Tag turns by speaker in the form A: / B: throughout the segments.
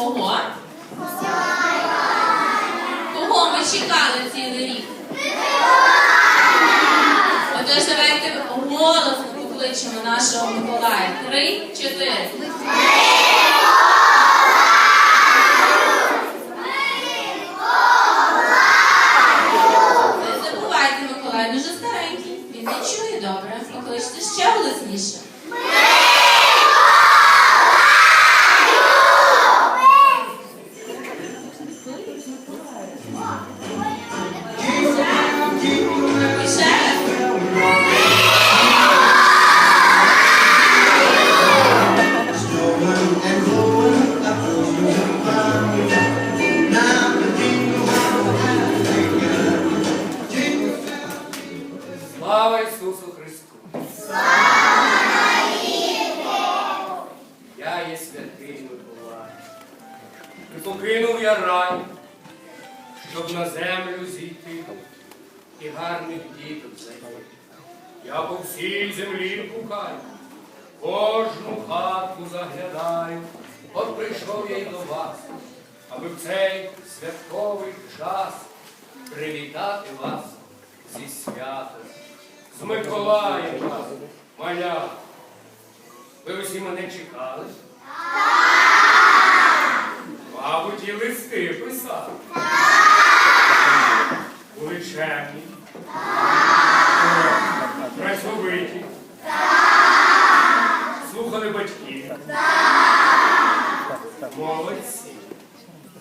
A: Кого? Кого ми чекали цілий рік? Отож, давайте голосно покличемо нашого Миколая. Три, чотири.
B: Є святий Миколай. І покинув я рай, щоб на землю зійти і гарних діток знайти. Я по всій землі пукаю, кожну хату заглядаю. От прийшов я й до вас, аби в цей святковий час привітати вас зі святом. З Миколаєм маля. Ви усі мене чекали? Мабуть, і листи писали. Були чемні. Працьовиті. Слухали батьків. Молодці.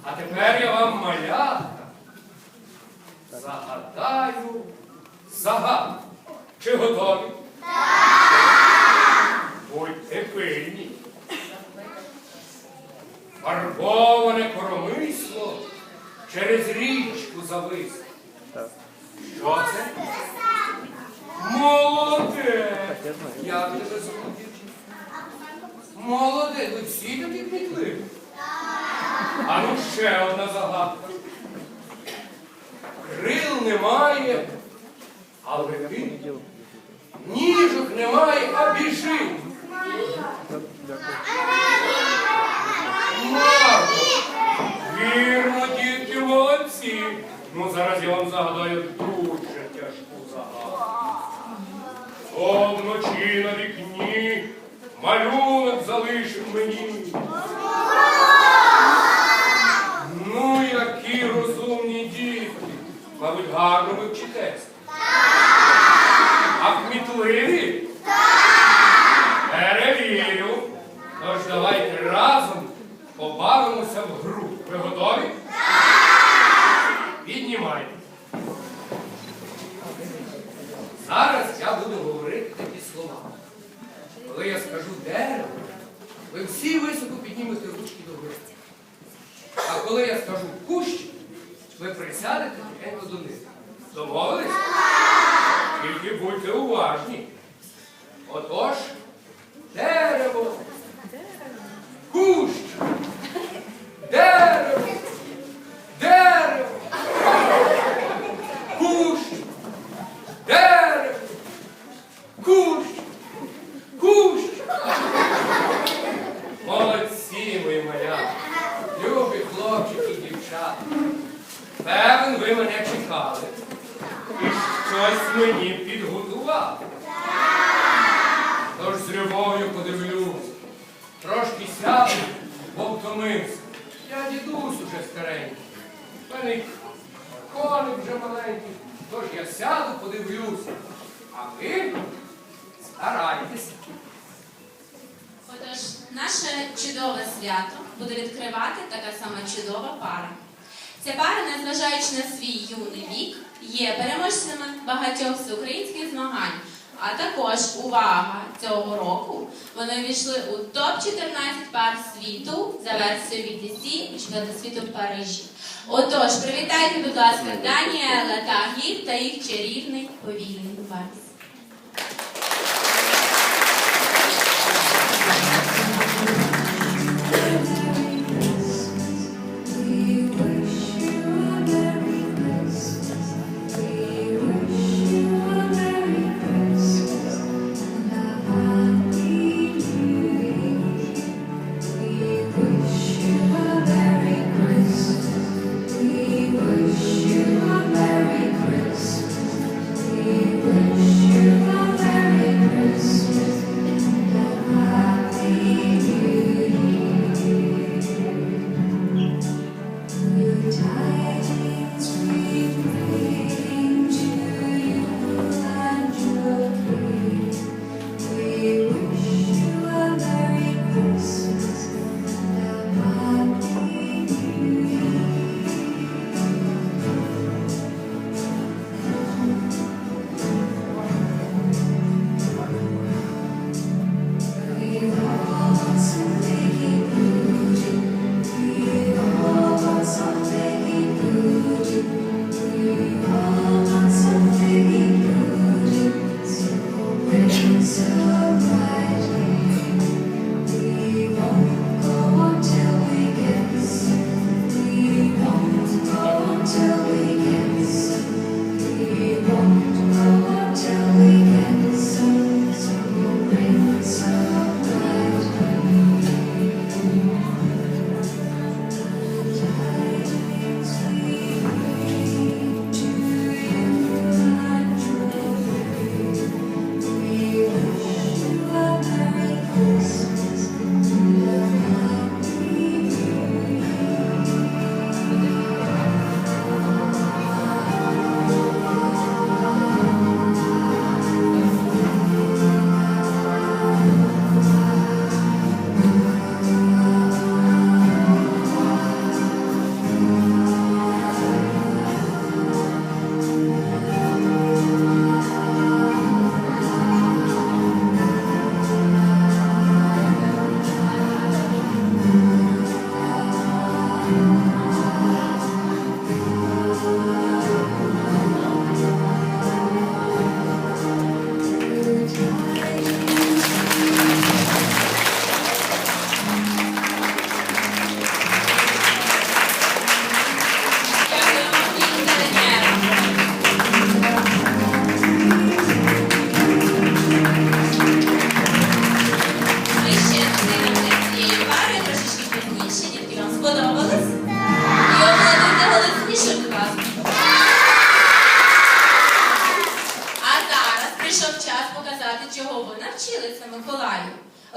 B: А тепер я вам малятка. Загадаю загадку. Чи готові? Будьте пильні. Фарбоване коромисло через річку зависло. Що це? Молодець! Як тебе звуть, дівчина? Молодець, ви всі такі кмітливі. А ну ще одна загадка. Крил немає, а летить. Ніжок немає, а біжить. Марко, вірно, дітки молодці. Ну, зараз я вам загадаю дуже тяжку загадку. О, вночі на вікні малюнок залишив мені. Ну, які розумні дітки. Мабуть, гарно ви вчитеся. А кмітливі? Перевірю. Тож давайте разом побавимося в гру. Ви готові? Піднімайте. Зараз я буду говорити такі слова. Коли я скажу дерево, ви всі високо піднімете ручки до гори. А коли я скажу кущ, ви присядете тихенько до них. Домовились? Тільки будьте уважні. Отож, дерево, мене і щось мені підготували. Тож з любов'ю подивлюсь, трошки сяду, бо втомився. Я дідусь уже старенький. В мене коник вже маленький. Тож я сяду, подивлюся. А ви старайтеся.
A: Отож, наше чудове свято буде відкривати така сама чудова пара. Ця пара, незважаючи на свій юний вік, є переможцями багатьох всеукраїнських змагань. А також увага цього року вони війшли у топ-14 пар світу за версією VTC чемпіонаті світу в Парижі. Отож, привітайте, будь ласка, Даніела та Гіль та їх чарівний повільний вальс.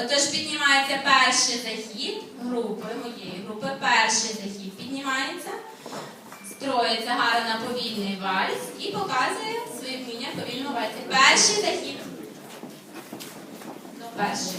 A: Отож піднімається перший захід групи, моєї групи, перший захід піднімається, строїться гарно повільний вальс і показує своє вміння повільно вальсі. Перший захід. Ну, перший.